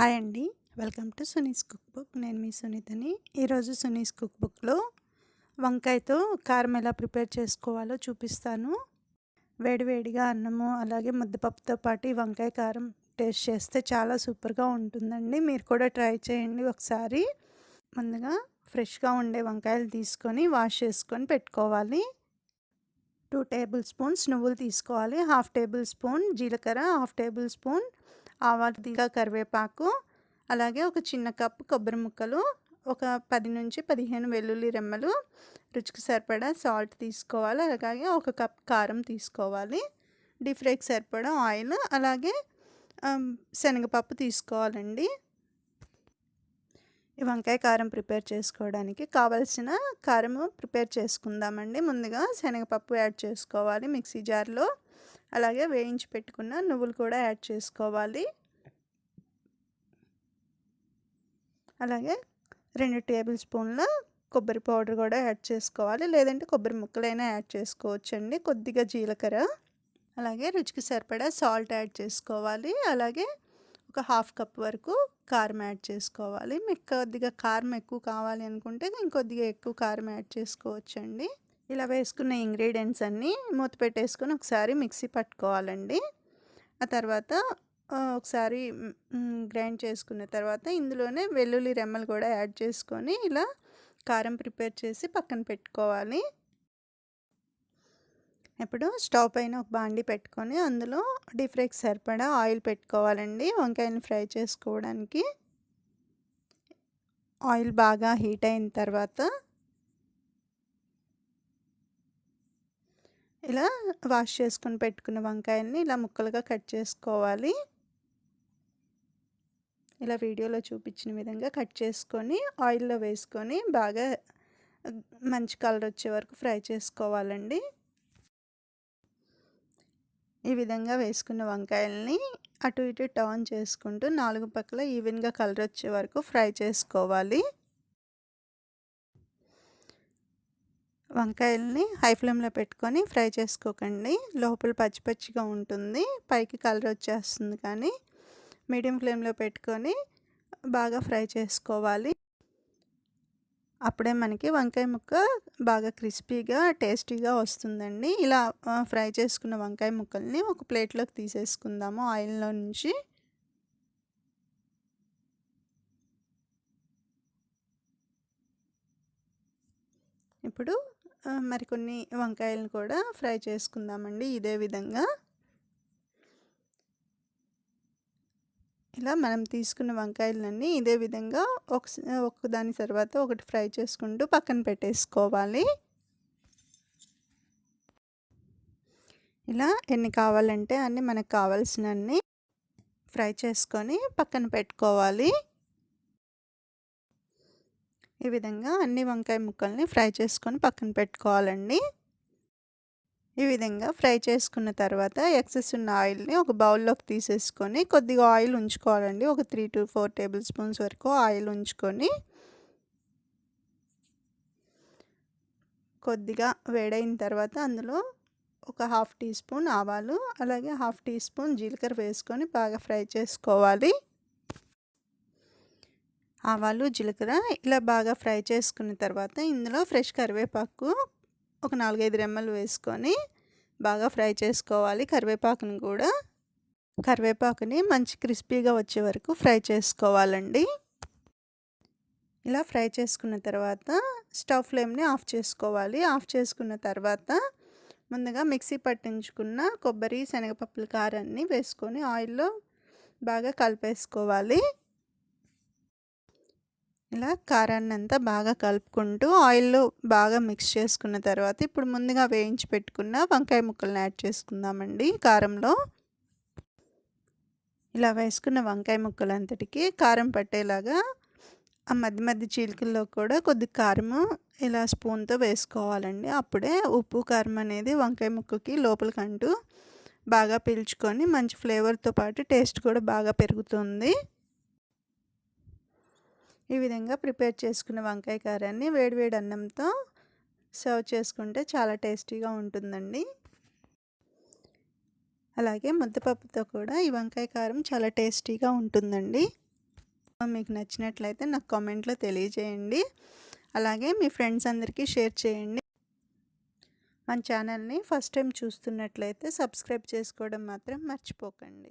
Hi అండి. Welcome to Suni's cook book. నేను మీ సునీతని. ఈరోజు సునీస్ కుక్ బుక్లో వంకాయతో కారం ఎలా ప్రిపేర్ చేసుకోవాలో చూపిస్తాను. వేడివేడిగా అన్నము అలాగే ముద్దపప్పుతో పాటు ఈ వంకాయ కారం టేస్ట్ చేస్తే చాలా సూపర్గా ఉంటుందండి. మీరు కూడా ట్రై చేయండి ఒకసారి. ముందుగా ఫ్రెష్గా ఉండే వంకాయలు తీసుకొని వాష్ చేసుకొని పెట్టుకోవాలి. టూ టేబుల్ స్పూన్స్ నువ్వులు తీసుకోవాలి. హాఫ్ టేబుల్ స్పూన్ జీలకర్ర హాఫ్ టేబుల్ స్పూన్ ఆవాలు తీగ కరివేపాకు అలాగే ఒక చిన్న కప్పు కొబ్బరి ముక్కలు ఒక పది నుంచి పదిహేను వెల్లుల్లి రెమ్మలు రుచికి సరిపడా సాల్ట్ తీసుకోవాలి అలాగే ఒక కప్ కారం తీసుకోవాలి డీప్ ఫ్రైకి సరిపడా ఆయిల్ అలాగే శనగపప్పు తీసుకోవాలండి. ఈ వంకాయ కారం ప్రిపేర్ చేసుకోవడానికి కావలసిన కారము ప్రిపేర్ చేసుకుందామండి. ముందుగా శనగపప్పు యాడ్ చేసుకోవాలి మిక్సీ జార్లో. అలాగే వేయించి పెట్టుకున్న నువ్వులు కూడా యాడ్ చేసుకోవాలి. అలాగే రెండు టేబుల్ స్పూన్ల కొబ్బరి పౌడర్ కూడా యాడ్ చేసుకోవాలి. లేదంటే కొబ్బరి ముక్కలైనా యాడ్ చేసుకోవచ్చండి. కొద్దిగా జీలకర్ర అలాగే రుచికి సరిపడా సాల్ట్ యాడ్ చేసుకోవాలి. అలాగే ఒక హాఫ్ కప్ వరకు కారం యాడ్ చేసుకోవాలి. మీకు కొద్దిగా కారం ఎక్కువ కావాలి అనుకుంటే ఇంకొద్దిగా ఎక్కువ కారం యాడ్ చేసుకోవచ్చండి. ఇలా వేసుకున్న ఇంగ్రీడియంట్స్ అన్నీ మూత పెట్టేసుకొని ఒకసారి మిక్సీ పట్టుకోవాలండి. ఆ తర్వాత ఒకసారి గ్రైండ్ చేసుకున్న తర్వాత ఇందులోనే వెల్లుల్లి రెమ్మలు కూడా యాడ్ చేసుకొని ఇలా కారం ప్రిపేర్ చేసి పక్కన పెట్టుకోవాలి. ఇప్పుడు స్టవ్ పైన ఒక బాండి పెట్టుకొని అందులో డీప్ ఫ్రైకి సరిపడా ఆయిల్ పెట్టుకోవాలండి వంకాయని ఫ్రై చేసుకోవడానికి. ఆయిల్ బాగా హీట్ అయిన తర్వాత ఇలా వాష్ చేసుకొని పెట్టుకున్న వంకాయల్ని ఇలా ముక్కలుగా కట్ చేసుకోవాలి. ఇలా వీడియోలో చూపించిన విధంగా కట్ చేసుకొని ఆయిల్లో వేసుకొని బాగా మంచి కలర్ వచ్చే వరకు ఫ్రై చేసుకోవాలండి. ఈ విధంగా వేసుకున్న వంకాయల్ని అటు ఇటు టర్న్ చేసుకుంటూ నాలుగు పక్కల ఈవెన్గా కలర్ వచ్చే వరకు ఫ్రై చేసుకోవాలి. వంకాయల్ని హై ఫ్లేమ్లో పెట్టుకొని ఫ్రై చేసుకోకండి. లోపల పచ్చి పచ్చిగా ఉంటుంది. పైకి కలర్ వచ్చేస్తుంది కానీ మీడియం ఫ్లేమ్లో పెట్టుకొని బాగా ఫ్రై చేసుకోవాలి. అప్పుడే మనకి వంకాయ ముక్క బాగా క్రిస్పీగా టేస్టీగా వస్తుందండి. ఇలా ఫ్రై చేసుకున్న వంకాయ ముక్కల్ని ఒక ప్లేట్లోకి తీసేసుకుందాము ఆయిల్లో నుంచి. ఇప్పుడు మరికొన్ని వంకాయలను కూడా ఫ్రై చేసుకుందామండి ఇదే విధంగా. ఇలా మనం తీసుకున్న వంకాయలన్నీ ఇదే విధంగా ఒక ఒకదాని తర్వాత ఒకటి ఫ్రై చేసుకుంటూ పక్కన పెట్టేసుకోవాలి. ఇలా ఎన్ని కావాలంటే అన్నీ మనకు కావాల్సినన్ని ఫ్రై చేసుకొని పక్కన పెట్టుకోవాలి. ఈ విధంగా అన్ని వంకాయ ముక్కల్ని ఫ్రై చేసుకొని పక్కన పెట్టుకోవాలండి. ఈ విధంగా ఫ్రై చేసుకున్న తర్వాత ఎక్సెస్ ఉన్న ఆయిల్ని ఒక బౌల్లోకి తీసేసుకొని కొద్దిగా ఆయిల్ ఉంచుకోవాలండి. ఒక three to four table spoons వరకు ఆయిల్ ఉంచుకొని కొద్దిగా వేడైన తర్వాత అందులో ఒక హాఫ్ టీ స్పూన్ ఆవాలు అలాగే హాఫ్ టీ స్పూన్ జీలకర్ర వేసుకొని బాగా ఫ్రై చేసుకోవాలి. ఆవాలు జీలకర్ర ఇలా బాగా ఫ్రై చేసుకున్న తర్వాత ఇందులో ఫ్రెష్ కరివేపాకు ఒక నాలుగైదు రెమ్మలు వేసుకొని బాగా ఫ్రై చేసుకోవాలి. కరివేపాకుని కూడా కరివేపాకుని మంచి క్రిస్పీగా వచ్చే వరకు ఫ్రై చేసుకోవాలండి. ఇలా ఫ్రై చేసుకున్న తర్వాత స్టవ్ ఫ్లేమ్ని ఆఫ్ చేసుకోవాలి. ఆఫ్ చేసుకున్న తర్వాత ముందుగా మిక్సీ పట్టించుకున్న కొబ్బరి శనగపప్పుల కారాన్ని వేసుకొని ఆయిల్లో బాగా కలిపేసుకోవాలి. ఇలా కారాన్ని అంతా బాగా కలుపుకుంటూ ఆయిల్లో బాగా మిక్స్ చేసుకున్న తర్వాత ఇప్పుడు ముందుగా వేయించి పెట్టుకున్న వంకాయ ముక్కలను యాడ్ చేసుకుందామండి కారంలో. ఇలా వేసుకున్న వంకాయ ముక్కలంతటికి కారం పట్టేలాగా ఆ మధ్య మధ్య చీలికల్లో కూడా కొద్ది కారము ఇలా స్పూన్తో వేసుకోవాలండి. అప్పుడే ఉప్పు కారం అనేది వంకాయ ముక్కకి లోపలికంటూ బాగా పీల్చుకొని మంచి ఫ్లేవర్తో పాటు టేస్ట్ కూడా బాగా పెరుగుతుంది. ఈ విధంగా ప్రిపేర్ చేసుకున్న వంకాయ కారాన్ని వేడివేడి అన్నంతో సర్వ్ చేసుకుంటే చాలా టేస్టీగా ఉంటుందండి. అలాగే ముద్దపప్పుతో కూడా ఈ వంకాయ కారం చాలా టేస్టీగా ఉంటుందండి. మీకు నచ్చినట్లయితే నాకు కామెంట్లో తెలియజేయండి. అలాగే మీ ఫ్రెండ్స్ అందరికీ షేర్ చేయండి. మన ఛానల్ని ఫస్ట్ టైం చూస్తున్నట్లయితే సబ్స్క్రైబ్ చేసుకోవడం మాత్రం మర్చిపోకండి.